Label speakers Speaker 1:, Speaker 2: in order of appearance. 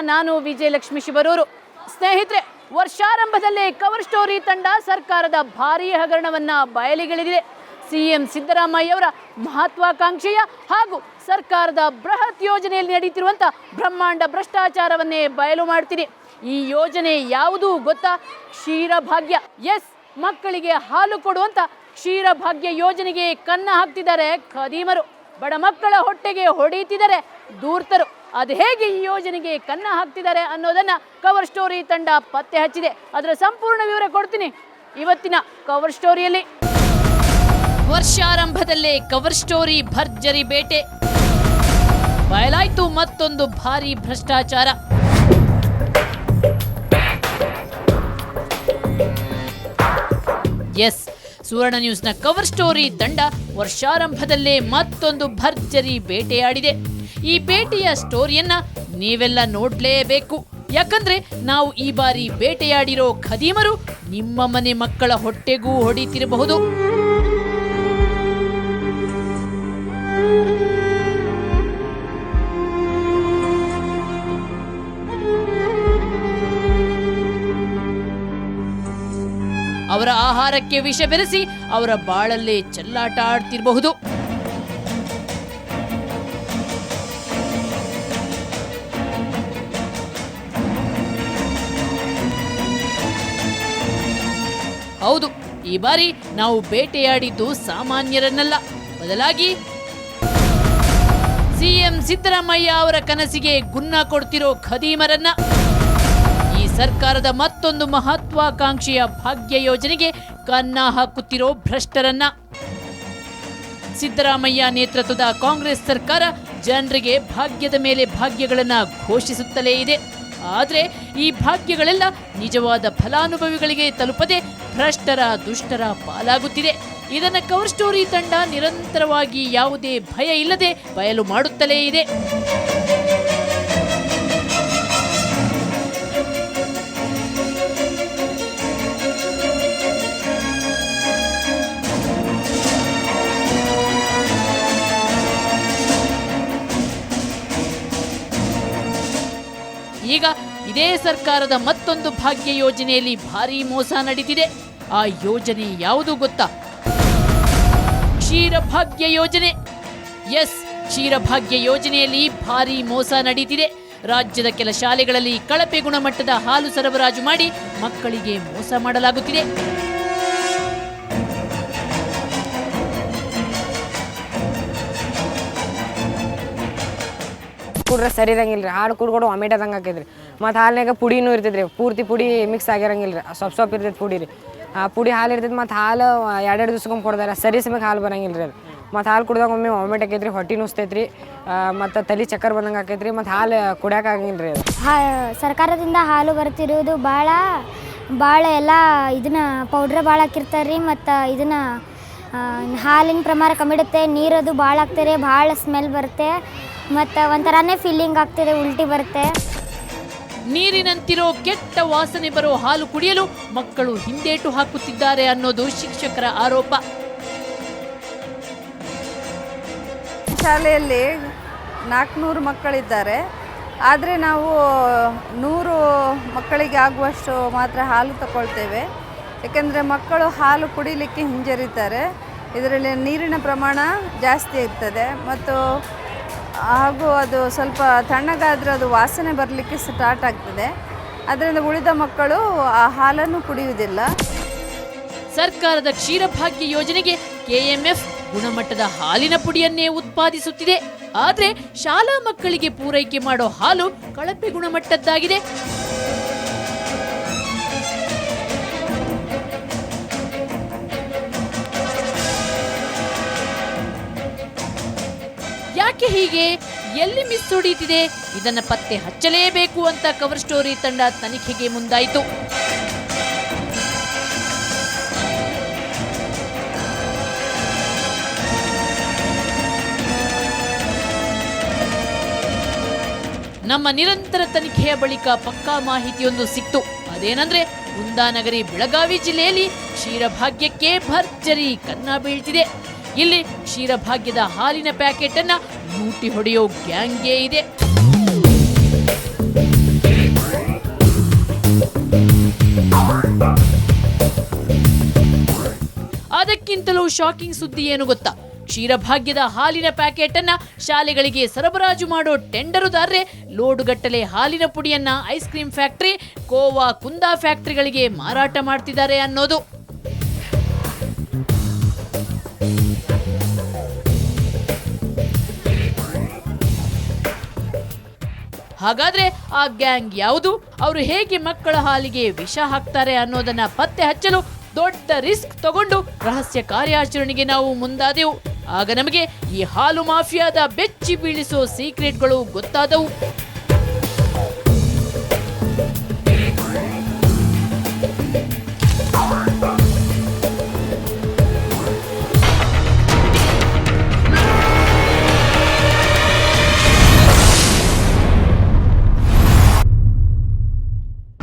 Speaker 1: ನಾನು ವಿಜಯಲಕ್ಷ್ಮಿ ಶಿವರೂರು. ಸ್ನೇಹಿತರೆ, ವರ್ಷಾರಂಭದಲ್ಲೇ cover story ತಂಡ ಸರ್ಕಾರದ ಭಾರೀ ಹಗರಣವನ್ನ ಬಯಲಿಗೆಳೆದಿದೆ. ಸಿಎಂ ಸಿದ್ದರಾಮಯ್ಯವರ ಮಹತ್ವಾಕಾಂಕ್ಷೆಯ ಹಾಗೂ ಸರ್ಕಾರದ ಬೃಹತ್ ಯೋಜನೆಯಲ್ಲಿ ನಡೆಯುತ್ತಿರುವಂಥ ಬ್ರಹ್ಮಾಂಡ ಭ್ರಷ್ಟಾಚಾರವನ್ನೇ ಬಯಲು ಮಾಡ್ತೀನಿ ಈ ಯೋಜನೆ ಯಾವುದು ಗೊತ್ತಾ? ಕ್ಷೀರಭಾಗ್ಯ. ಎಸ್, ಮಕ್ಕಳಿಗೆ ಹಾಲು ಕೊಡುವಂತ ಕ್ಷೀರಭಾಗ್ಯ ಯೋಜನೆಗೆ ಕನ್ನ ಹಾಕ್ತಿದ್ದಾರೆ ಖದೀಮರು. ಬಡ ಮಕ್ಕಳ ಹೊಟ್ಟೆಗೆ ಹೊಡೆಯುತ್ತಿದ್ದಾರೆ ದೂರ್ತರು. ಅದು ಹೇಗೆ ಈ ಯೋಜನೆಗೆ ಕನ್ನ ಹಾಕ್ತಿದ್ದಾರೆ ಅನ್ನೋದನ್ನ ಕವರ್ ಸ್ಟೋರಿ ತಂಡ ಪತ್ತೆ ಹಚ್ಚಿದೆ. ಅದರ ಸಂಪೂರ್ಣ ವಿವರ ಕೊಡ್ತೀನಿ ಇವತ್ತಿನ ಕವರ್ ಸ್ಟೋರಿಯಲ್ಲಿ ವರ್ಷಾರಂಭದಲ್ಲೇ ಕವರ್ ಸ್ಟೋರಿ ಭರ್ಜರಿ ಬೇಟೆ. ಬಯಲಾಯ್ತು ಮತ್ತೊಂದು ಭಾರಿ ಭ್ರಷ್ಟಾಚಾರ. ಎಸ್, ಸುವರ್ಣ ನ್ಯೂಸ್ನ ಕವರ್ ಸ್ಟೋರಿ ತಂಡ ವರ್ಷಾರಂಭದಲ್ಲೇ ಮತ್ತೊಂದು ಭರ್ಜರಿ ಬೇಟೆಯಾಡಿದೆ. ಈ ಬೇಟೆಯ ಸ್ಟೋರಿಯನ್ನ ನೀವೆಲ್ಲ ನೋಡ್ಲೇಬೇಕು. ಯಾಕಂದ್ರೆ ನಾವು ಈ ಬಾರಿ ಬೇಟೆಯಾಡಿರೋ ಖದೀಮರು ನಿಮ್ಮ ಮನೆ ಮಕ್ಕಳ ಹೊಟ್ಟೆಗೂ ಹೊಡಿತಿರಬಹುದು. ಅವರ ಆಹಾರಕ್ಕೆ ವಿಷ ಬೆರೆಸಿ ಅವರ ಬಾಳಲ್ಲೇ ಚೆಲ್ಲಾಟ ಆಡ್ತಿರಬಹುದು ಹೌದು, ಈ ಬಾರಿ ನಾವು ಬೇಟೆಯಾಡಿದ್ದು ಸಾಮಾನ್ಯರನ್ನಲ್ಲ. ಬದಲಾಗಿ ಸಿಎಂ ಸಿದ್ದರಾಮಯ್ಯ ಅವರ ಕನಸಿಗೆ ಗುನ್ನ ಕೊಡ್ತಿರೋ ಖದೀಮರನ್ನ. ಈ ಸರ್ಕಾರದ ಮತ್ತೊಂದು ಮಹತ್ವಾಕಾಂಕ್ಷೆಯ ಭಾಗ್ಯ ಯೋಜನೆಗೆ ಕನ್ನ ಹಾಕುತ್ತಿರೋ ಭ್ರಷ್ಟರನ್ನ. ಸಿದ್ದರಾಮಯ್ಯ ನೇತೃತ್ವದ ಕಾಂಗ್ರೆಸ್ ಸರ್ಕಾರ ಜನರಿಗೆ ಭಾಗ್ಯದ ಮೇಲೆ ಭಾಗ್ಯಗಳನ್ನ ಘೋಷಿಸುತ್ತಲೇ ಇದೆ. ಆದರೆ ಈ ಭಾಗ್ಯಗಳೆಲ್ಲ ನಿಜವಾದ ಫಲಾನುಭವಿಗಳಿಗೆ ತಲುಪದೆ ಭ್ರಷ್ಟರ, ದುಷ್ಟರ ಪಾಲಾಗುತ್ತಿದೆ. ಇದನ್ನ ಕವರ್ ಸ್ಟೋರಿ ತಂಡ ನಿರಂತರವಾಗಿ ಯಾವುದೇ ಭಯ ಇಲ್ಲದೆ ಬಯಲು ಮಾಡುತ್ತಲೇ ಇದೆ. ಈಗ ಇದೇ ಸರ್ಕಾರದ ಮತ್ತೊಂದು ಭಾಗ್ಯ ಯೋಜನೆಯಲ್ಲಿ ಭಾರಿ ಮೋಸ ನಡೀತಿದೆ. ಆ ಯೋಜನೆ ಯಾವುದು ಗೊತ್ತಾ? ಕ್ಷೀರಭಾಗ್ಯ ಯೋಜನೆ. ಎಸ್, ಕ್ಷೀರಭಾಗ್ಯ ಯೋಜನೆಯಲ್ಲಿ ಭಾರಿ ಮೋಸ ನಡೀತಿದೆ. ರಾಜ್ಯದ ಕೆಲ ಶಾಲೆಗಳಲ್ಲಿ ಕಳಪೆ ಗುಣಮಟ್ಟದ ಹಾಲು ಸರಬರಾಜು ಮಾಡಿ ಮಕ್ಕಳಿಗೆ ಮೋಸ ಮಾಡಲಾಗುತ್ತಿದೆ.
Speaker 2: ಕುಡ್ರೆ ಸರಿ ಇರಂಗಿಲ್ಲ ಹಾಡು ಕುಡ್ಕೊಂಡು ವಾಮಿಟ್ ಆದಂಗೆ ಆಕೈತ್ರಿ. ಮತ್ತು ಹಾಲಿನಾಗ ಪುಡಿನೂ ಇರ್ತೈತೆ ರೀ ಪೂರ್ತಿ ಪುಡಿ ಮಿಕ್ಸ್ ಆಗಿರಂಗಿಲ್ಲ ರೀ ಸೊಪ್ಪು ಸೊಪ್ಪು ಇರ್ತೈತೆ ಪುಡಿ ರೀ. ಆ ಪುಡಿ ಹಾಲು ಇರ್ತೈತೆ ಮತ್ತು ಹಾಲು ಎರಡೆರಡು ದಿವ್ಸಕ್ಕೊಮ್ಮೆ ಕೊಡ್ತಾರೆ ಸರಿ ಸಮಯಕ್ಕೆ ಹಾಲು ಬರಂಗಿಲ್ಲ ರೀ ಅದು. ಮತ್ತು ಹಾಲು ಕುಡ್ದಾಗ ಒಮ್ಮೆ ವಾಮಿಟ್ ಆಕೈತ್ರಿ, ಹೊಟ್ಟೆ ನುಸ್ತೈತೆ ರೀ ಮತ್ತು ತಲೆ ಚಕ್ಕರ್ ಬಂದಂಗೆ ಆಕೈತ್ರಿ, ಮತ್ತು ಹಾಲು ಕುಡಿಯೋಕೆ ಆಗಂಗಿಲ್ಲ ರೀ ಅದು.
Speaker 3: ಹಾ, ಸರ್ಕಾರದಿಂದ ಹಾಲು ಬರ್ತಿರೋದು ಭಾಳ ಭಾಳ ಎಲ್ಲ ಇದನ್ನ ಪೌಡ್ರ್ ಭಾಳ ಹಾಕಿರ್ತಾರೆ ರೀ ಮತ್ತು ಇದನ್ನ ಹಾಲಿನ ಪ್ರಮಾಣ ಕಮ್ಮಿ ಇಡುತ್ತೆ ನೀರದು ಭಾಳ ಆಗ್ತಾರೆ ಭಾಳ ಸ್ಮೆಲ್ ಬರುತ್ತೆ, ಮತ್ತು ಒಂಥರನೇ ಫೀಲಿಂಗ್ ಆಗ್ತಿದೆ, ಉಲ್ಟಿ ಬರುತ್ತೆ.
Speaker 1: ನೀರಿನಂತಿರೋ ಕೆಟ್ಟ ವಾಸನೆ ಬರೋ ಹಾಲು ಕುಡಿಯಲು ಮಕ್ಕಳು ಹಿಂದೇಟು ಹಾಕುತ್ತಿದ್ದಾರೆ ಅನ್ನೋದು ಶಿಕ್ಷಕರ ಆರೋಪ.
Speaker 4: ಶಾಲೆಯಲ್ಲಿ ನಾಲ್ಕುನೂರು ಮಕ್ಕಳಿದ್ದಾರೆ. ಆದರೆ ನಾವು ನೂರು ಮಕ್ಕಳಿಗೆ ಆಗುವಷ್ಟು ಮಾತ್ರ ಹಾಲು ತಗೊಳ್ತೇವೆ. ಏಕೆಂದರೆ ಮಕ್ಕಳು ಹಾಲು ಕುಡಿಲಿಕ್ಕೆ ಹಿಂಜರಿತಾರೆ. ಇದರಲ್ಲಿ ನೀರಿನ ಪ್ರಮಾಣ ಜಾಸ್ತಿ ಇರ್ತದೆ ಮತ್ತು ಹಾಗೂ ಅದು ಸ್ವಲ್ಪ ತಣ್ಣಗಾದರೆ ಅದು ವಾಸನೆ ಬರಲಿಕ್ಕೆ ಸ್ಟಾರ್ಟ್ ಆಗ್ತದೆ. ಅದರಿಂದ ಉಳಿದ ಮಕ್ಕಳು ಆ ಹಾಲನ್ನು ಕುಡಿಯುವುದಿಲ್ಲ.
Speaker 1: ಸರ್ಕಾರದ ಕ್ಷೀರಭಾಗ್ಯ ಯೋಜನೆಗೆ ಕೆಎಂಎಫ್ ಗುಣಮಟ್ಟದ ಹಾಲಿನ ಪುಡಿಯನ್ನೇ ಉತ್ಪಾದಿಸುತ್ತಿದೆ. ಆದರೆ ಶಾಲಾ ಮಕ್ಕಳಿಗೆ ಪೂರೈಕೆ ಮಾಡೋ ಹಾಲು ಕಳಪೆ ಗುಣಮಟ್ಟದ್ದಾಗಿದೆ. ಯಾಕೆ ಹೀಗೆ ಎಲ್ಲಿ ಮಿಸ್ ಹೊಡೀತಿದೆ? ಇದನ್ನ ಪತ್ತೆ ಹಚ್ಚಲೇಬೇಕು ಅಂತ ಕವರ್ ಸ್ಟೋರಿ ತಂಡ ತನಿಖೆಗೆ ಮುಂದಾಯಿತು. ನಮ್ಮ ನಿರಂತರ ತನಿಖೆಯ ಬಳಿಕ ಪಕ್ಕಾ ಮಾಹಿತಿಯೊಂದು ಸಿಕ್ತು. ಅದೇನಂದ್ರೆ ಕುಂದಾನಗರಿ ಬೆಳಗಾವಿ ಜಿಲ್ಲೆಯಲ್ಲಿ ಕ್ಷೀರಭಾಗ್ಯಕ್ಕೆ ಭರ್ಜರಿ ಕನ್ನ ಬೀಳ್ತಿದೆ. ಇಲ್ಲಿ ಕ್ಷೀರಭಾಗ್ಯದ ಹಾಲಿನ ಪ್ಯಾಕೆಟ್ ಅನ್ನ ಲೂಟಿ ಹೊಡೆಯೋ ಗ್ಯಾಂಗೇ ಇದೆ. ಅದಕ್ಕಿಂತಲೂ ಶಾಕಿಂಗ್ ಸುದ್ದಿ ಏನು ಗೊತ್ತಾ? ಕ್ಷೀರಭಾಗ್ಯದ ಹಾಲಿನ ಪ್ಯಾಕೆಟ್ ಅನ್ನ ಶಾಲೆಗಳಿಗೆ ಸರಬರಾಜು ಮಾಡೋ ಟೆಂಡರುದಾರರೇ ಲೋಡುಗಟ್ಟಲೆ ಹಾಲಿನ ಪುಡಿಯನ್ನ ice cream factory khoa kunda ಫ್ಯಾಕ್ಟರಿಗಳಿಗೆ ಮಾರಾಟ ಮಾಡ್ತಿದ್ದಾರೆ ಅನ್ನೋದು. ಹಾಗಾದ್ರೆ ಆ ಗ್ಯಾಂಗ್ ಯಾವುದು? ಅವರು ಹೇಗೆ ಮಕ್ಕಳ ಹಾಲಿಗೆ ವಿಷ ಹಾಕ್ತಾರೆ ಅನ್ನೋದನ್ನ ಪತ್ತೆ ಹಚ್ಚಲು ದೊಡ್ಡ ರಿಸ್ಕ್ ತಗೊಂಡು ರಹಸ್ಯ ಕಾರ್ಯಾಚರಣೆಗೆ ನಾವು ಮುಂದಾದೆವು. ಆಗ ನಮಗೆ ಈ ಹಾಲು ಮಾಫಿಯಾದ ಬೆಚ್ಚಿ ಬೀಳಿಸೋ ಸೀಕ್ರೆಟ್ಗಳು ಗೊತ್ತಾದವು.